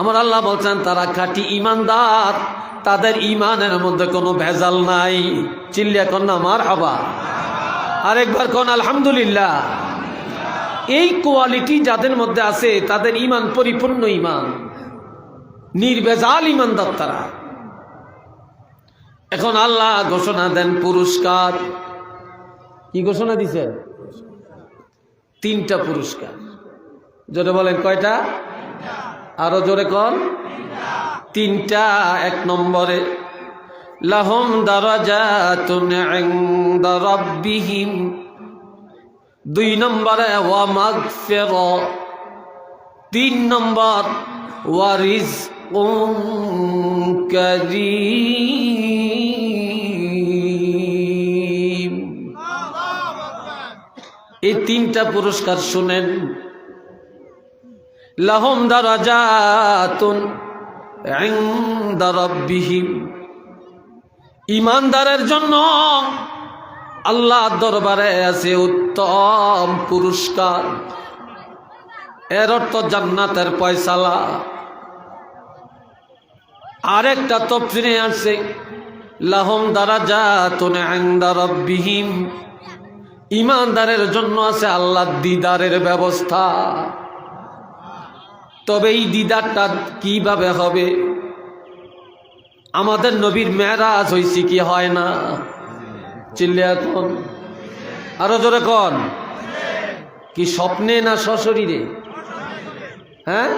আমার আল্লাহ বলছেন, তারা খাঁটি ইমানদার, তাদের ইমানের মধ্যে কোনো ভেজাল নাই। চিল্লিয়া কন্যা, মার হাবা। আরেকবার কোন, আলহামদুলিল্লাহ। এই কোয়ালিটি যাদের মধ্যে আছে, তাদের ইমান পরিপূর্ণ ইমান। নির্বেজাল ইমানদার তারা। এখন আল্লাহ ঘোষণা দেন পুরস্কার। কি ঘোষণা দিছেন তিনটা পুরস্কার। জোরে বলেন, কয়টা? আরও জোরে কন। তিনটা এক নম্বরে। লাহম রাব্বিহিম। দুই নম্বরে, ওয়া তিন নম্বর, ওয়া রিজকুন এই তিনটা পুরস্কার শুনেন। লাহম দারাজাতুন ইমানদারের জন্য আল্লাহ দরবারে আছে উত্তম পুরস্কার। এর অর্থ জান্নাতের পয়সালা আরেকটা তফসিরে আছে, লাহম দারাজাতুন রাব্বিহিম। ইমানদারের জন্য আছে আল্লাহ দিদারের ব্যবস্থা। তবে এই দিদারটা কীভাবে হবে? আমাদের নবীর মেয়েরাজ হয়েছে কি হয় না? চিল্লে এখন। আরও জোরে কন। কি স্বপ্নে না সশরীরে? হ্যাঁ?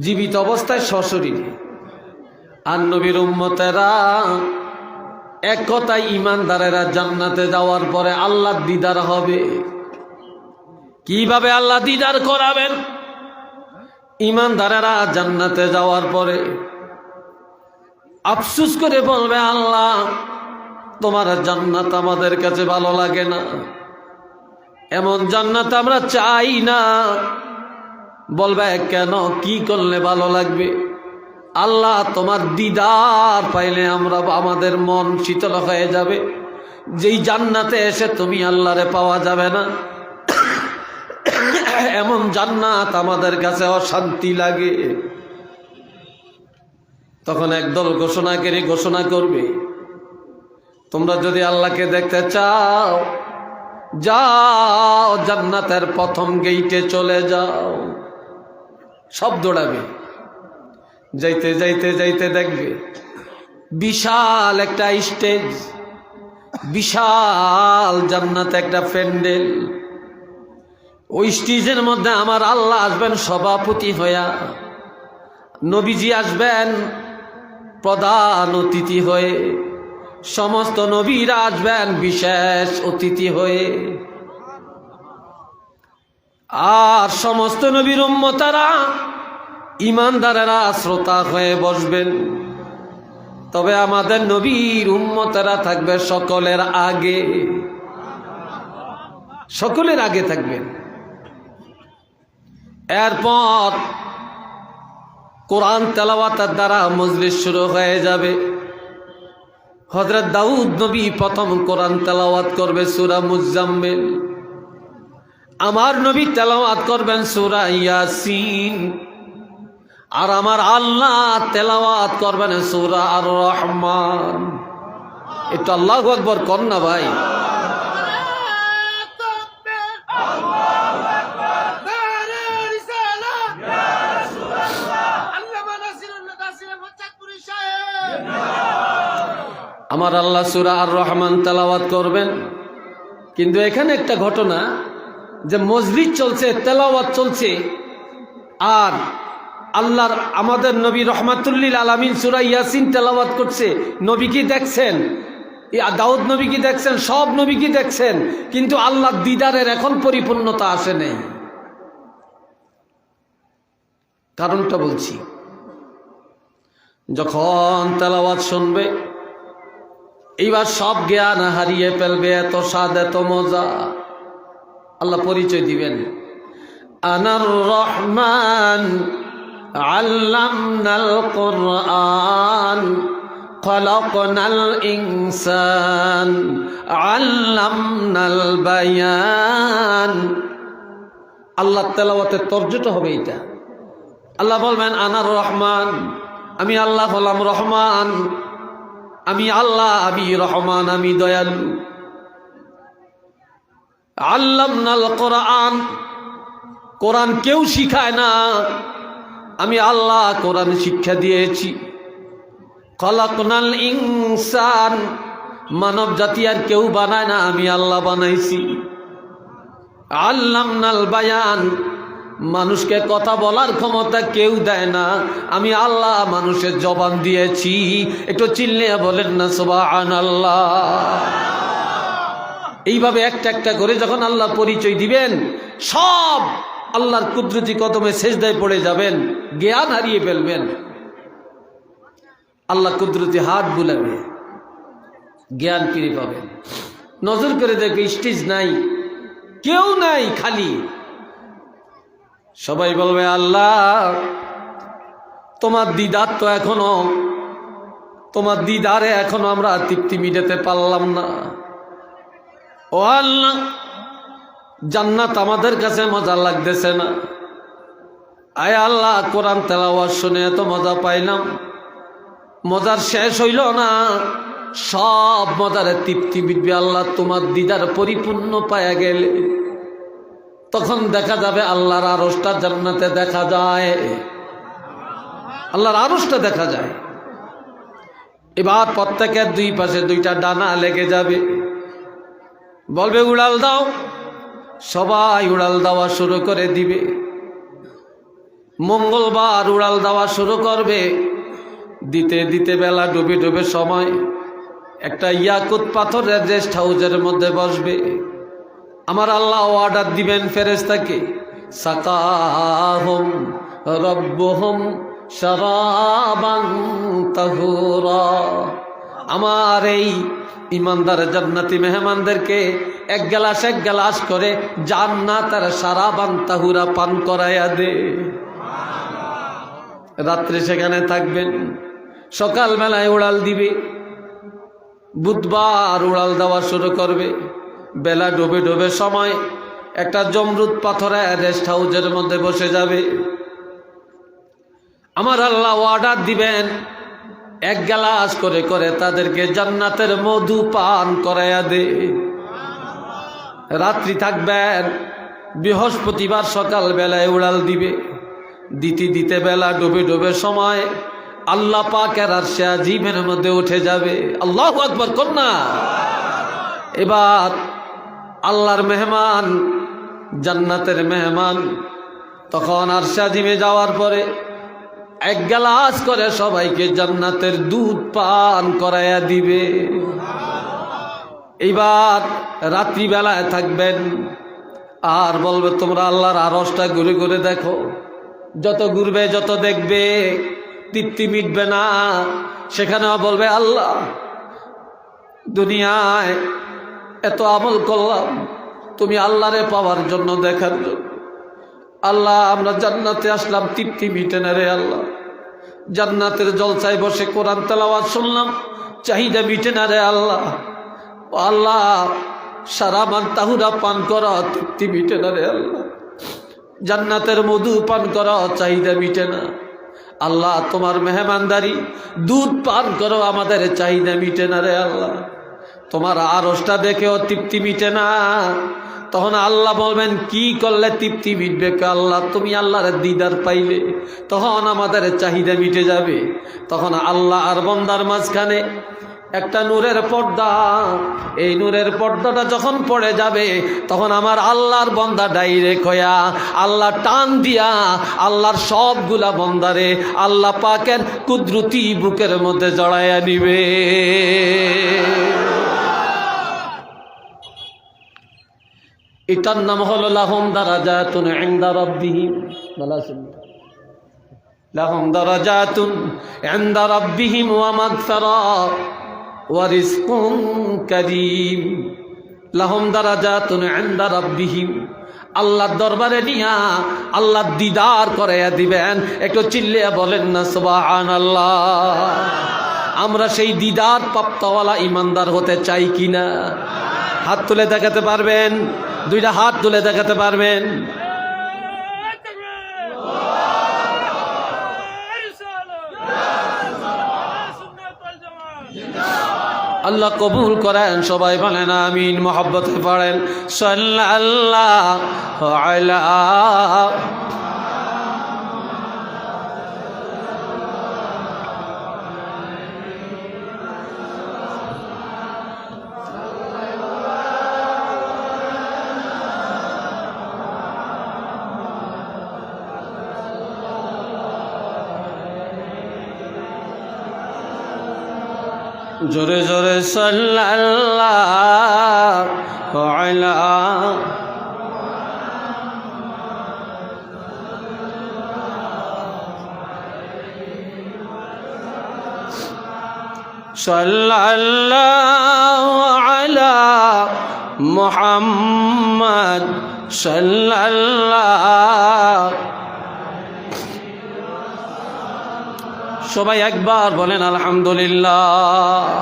জীবিত অবস্থায় সশরীরে। আর নবীর উম্মতেরা এক কথায় ইমানদারেরা জান্নাতে যাওয়ার পরে আল্লাহ দিদার হবে। কীভাবে আল্লাহ দিদার করাবেন? ইমানদারেরা জান্নাতে যাওয়ার পরে আফসুস করে বলবে, আল্লাহ, তোমার জান্নাত আমাদের কাছে ভালো লাগে না। এমন জান্নাত আমরা চাই না। বলবে, কেন? কি করলে ভালো লাগবে? আল্লাহ, তোমার দিদার পাইলে আমরা, আমাদের মন শীতল হয়ে যাবে। যেই জান্নাতে এসে তুমি আল্লাহরে পাওয়া যাবে না এমন জান্নাত আমাদের কাছে অশান্তি লাগে। তখন একদল ঘোষণাকারী ঘোষণা করবে, তোমরা যদি আল্লাহকে দেখতে চাও, যাও, জান্নাতের প্রথম গেইটে চলে যাও। সব দৌড়াবে। যাইতে যাইতে যাইতে দেখবে, বিশাল একটা স্টেজ, বিশাল জান্নাত একটা প্যান্ডেল। ওই স্টেজের মধ্যে আমার আল্লাহ আসবেন সভাপতি হইয়া। নবীজি আসবেন প্রধান অতিথি হয়ে। সমস্ত নবীরা আসবেন বিশেষ অতিথি হয়ে। আর সমস্ত নবীর উম্মতারা ইমানদারেরা, শ্রোতা হয়ে বসবেন। তবে আমাদের নবীর উম্মতারা থাকবে সকলের আগে। সকলের আগে থাকবেন। এরপর কোরআন তেলাওয়াতার দ্বারা মজলিস শুরু হয়ে যাবে। হজরত দাউদ নবী প্রথম কোরআন তেলাওয়াত করবে সুরা মুজাম্মেল। আমার নবী তেলাওয়াত করবেন সুরা ইয়াসিন। আর আমার আল্লাহ তেলাওয়াত করবেন সুরা আর রহমান এটা আল্লাহ আকবর কর না ভাই। আমার আল্লাহ সুরা আর রহমান তেলাওয়াত করবেন। কিন্তু এখানে একটা ঘটনা, যে মসজিদ চলছে, তেলাওয়াত চলছে, আর আল্লাহর, আমাদের নবী রহমাতুল্লিল আলমিন সুরা ইয়াসিন তেলাওয়াত করছে। নবী কি দেখছেন? দাউদ নবী কি দেখছেন? সব নবী কি দেখছেন? কিন্তু আল্লাহ দিদারের এখন পরিপূর্ণতা আসে নেই। কারণটা বলছি, যখন তেলাওয়াত শুনবে এইবার সব জ্ঞান হারিয়ে ফেলবে, এত স্বাদ, এত মজা। আল্লাহ পরিচয় দিবেন। আনার রহমান আল্লামনাল কোরআন, খলকনাল ইনসান আল্লামনাল বায়ান। আল্লাহ তেলাওয়াতের তর্জটা হবে এটা আল্লাহ বলবেন, আনার রহমান, আমি আল্লাহ হলাম রহমান। আমি আল্লাহ, আমি রহমান, আমি দয়ালু। আল্লাম নাল কোরআন। কোরআন কেউ শিখায় না। আমি আল্লাহ কোরআন শিক্ষা দিয়েছি। কলাকনাল ইনসান। মানব জাতি আর কেউ বানায় না, আমি আল্লাহ বানাইছি। আল্লাম নাল বায়ান। মানুষকে কথা বলার ক্ষমতা কেউ দেয় না। আমি আল্লাহ মানুষের জবান দিয়েছি। একটু চিল্লে বলেন না সোবান আল্লাহ এইভাবে একটা একটা করে যখন আল্লাহ পরিচয় দিবেন, সব আল্লাহর কুদরতি কদমে শেষ শেষদায় পড়ে যাবেন, জ্ঞান হারিয়ে ফেলবেন। আল্লাহ কুদরতি হাত বুলাবে, জ্ঞান ফিরে পাবেন। নজর করে দেখবে, স্টেজ নাই, কেউ নাই খালি। সবাই বলবে, আল্লাহ, তোমার দিদার তো এখনও, তোমার দিদারে এখনও আমরা তৃপ্তি মিটাতে পারলাম না। ও আল্লাহ, জান্নাত আমাদের কাছে মজা লাগতেছে না। আয় আল্লাহ, কোরআন তেলাওয়াজ শুনে এত মজা পাইলাম। মজার শেষ হইল না, সব মজারে তৃপ্তি মিটবে আল্লাহ, তোমার দিদার পরিপূর্ণ পায়া গেলে। তখন দেখা যাবে আল্লাহর আরসটা জান্নাতে দেখা যায়। আল্লাহর আরসটা দেখা যায়। এবার প্রত্যেকের দুই পাশে দুইটা ডানা লেগে যাবে। বলবে, উড়াল দাও। সবাই উড়াল দেওয়া শুরু করে দিবে। মঙ্গলবার উড়াল দেওয়া শুরু করবে। দিতে দিতে বেলা ডুবে ডুবে সময়। একটা ইয়াকুত পাথরের রেস্ট হাউসের মধ্যে বসবে। আমার আল্লাহ অর্ডার দিবেন ফেরেস্তাকে সাকাহম রব্বহম তাহুরা। আমার এই ইমানদার জান্নাতি মেহমানদেরকে এক গ্লাস এক গ্লাস করে জান্নাতের সারাবান তাহুরা পান করাইয়া দে। রাত্রে সেখানে থাকবেন, সকালবেলায় উড়াল দিবে, বুধবার উড়াল দেওয়া শুরু করবে। বেলা ডুবে ডুবে সময়, একটা জমরুদ পাথরে রেস্ট হাউজের মধ্যে বসে যাবে। আমার আল্লাহ অর্ডার দিবেন, এক গ্লাস করে করে তাদেরকে জান্নাতের মধু পান করাইয়া দে। রাত্রি থাকবেন, বৃহস্পতিবার সকাল বেলায় উড়াল দিবে। দিতে দিতে বেলা ডুবে ডুবে সময়, আল্লাহ পাকের আর সে জীবের মধ্যে উঠে যাবে। আল্লাহ আকবর, কন্যা! এবার আল্লাহর মেহমান, জান্নাতের মেহমান। তখন আর জিমে যাওয়ার পরে এক গ্লাস করে সবাইকে জান্নাতের দুধ পান করাইয়া দিবে। এইবার রাত্রিবেলায় থাকবেন, আর বলবে, তোমরা আল্লাহর আরসটা ঘুরে ঘুরে দেখো। যত ঘুরবে, যত দেখবে, তৃপ্তি মিটবে না। সেখানেও বলবে, আল্লাহ, দুনিয়ায় এত আমল করলাম, তুমি আল্লাহরে পাওয়ার জন্য দেখার জন্য। আল্লাহ, আমরা জান্নাতে আসলাম, তৃপ্তি মিটে না রে আল্লাহ। জান্নাতের জলসায় বসে কোরআন তালাওয়াজ শুনলাম, চাহিদা মিটে না রে আল্লাহ। আল্লাহ, সারা মান তাহুরা পান করা, তৃপ্তি মিটে না রে আল্লাহ। জান্নাতের মধু পান করা, চাহিদা মিটে না। আল্লাহ, তোমার মেহমানদারি, দুধ পান করো, আমাদের চাহিদা মিটে না রে আল্লাহ। তোমার আরসটা দেখেও তৃপ্তি মিটে না। তখন আল্লাহ বলবেন, কি করলে তৃপ্তি মিটবে আল্লাহ? তুমি আল্লাহর দিদার পাইলে। তখন আমাদের চাহিদা মিটে যাবে। তখন আল্লাহ আর বন্দার মাঝখানে একটা নূরের পর্দা। এই নূরের পর্দাটা যখন পড়ে যাবে, তখন আমার আল্লাহর বন্দা ডাইরেক্ট হইয়া আল্লাহ টান দিয়া আল্লাহর সবগুলা বন্দারে আল্লাহ পাকের কুদরতি বুকের মধ্যে জড়াইয়া নিবে। এটার নাম হলো লাহম দারাজাতুন ইনদা রাব্বিহিম বলা শুনি লাহম দারাজাতুন ইনদা রাব্বিহিম ওয়া মাগফিরা ওয়া রিজকুন কারীম। লাহম দারাজাতুন ইনদা রাব্বিহিম আল্লাহর দরবারে নিয়া আল্লাহ দিদার করাইয়া দিবেন। একটু চিল্লিয়া বলেন না, সুবহানাল্লাহ। আমরা সেই দিদার প্রাপ্তওয়ালা ইমানদার হতে চাই কিনা? হাত তুলে দেখাতে পারবেন? দুইটা হাত তুলে দেখাতে পারবেন। আল্লাহ কবুল করেন, সবাই বলেন আমিন, মোহাব্বত পড়েন। সাল্লাহ আল্লাহ জোরে জোরে সাল্লাল্লাহ সাল্লাল্লাহু আলা মুহাম্মদ সাল্লাল্লাহ সবাই একবার বলেন, আলহামদুলিল্লাহ।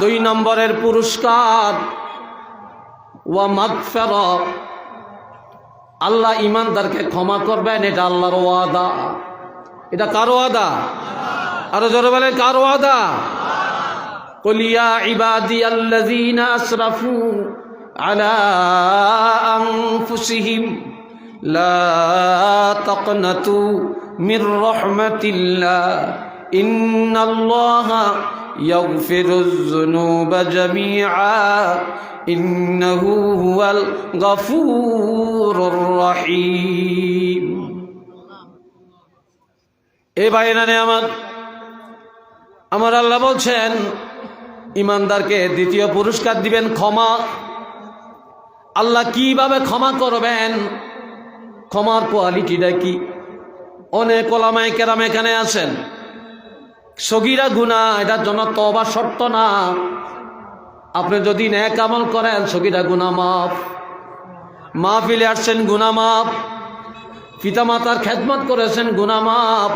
দুই নম্বরের পুরস্কার, ওয়া মাগফের আল্লাহ ইমানদারকে ক্ষমা করবেন, এটা আল্লাহর ওয়াদা। এটা কার ওয়াদা? আরও জোরে বলেন, কার ওয়াদা? কলিয়া ইবাদি আল্লাযীনা আসরাফু আলা আনফুসিহিম। لا تقنطوا من رحمة الله إن الله يغفر الذنوب جميعا إنه هو الغفور الرحيم এ বাইনা আমার আমার আল্লাহ বলছেন ইমানদারকে দ্বিতীয় পুরস্কার দিবেন ক্ষমা আল্লাহ কিভাবে ক্ষমা করবেন ক্ষমার কোয়ালিটিটা কি অনেক ওলামায় কেরাম এখানে আছেন। সগিরা গুণা এটার জন্য তবা শর্ত না। আপনি যদি ন্যাক আমল করেন, সগিরা গুণা মাফ। মাহফিলে আসছেন গুণা মাফ। পিতামাতার খেদমত করেছেন গুণা মাফ।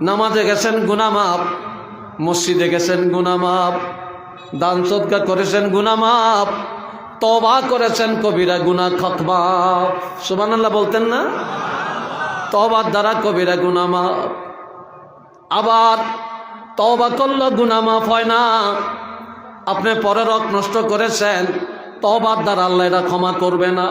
নামাজে গেছেন গুণা মাফ। মসজিদে গেছেন গুণা মাফ। দান সৎকার করেছেন গুণা মাফ। তবা করেছেন কবিরা গুনা খতবা। সুবান আল্লাহ বলতেন না? তবার দ্বারা কবিরা গুনামা আবার তবা করল গুনা হয় না। আপনি পরের রক নষ্ট করেছেন তবার দ্বারা আল্লাহ ক্ষমা করবে না।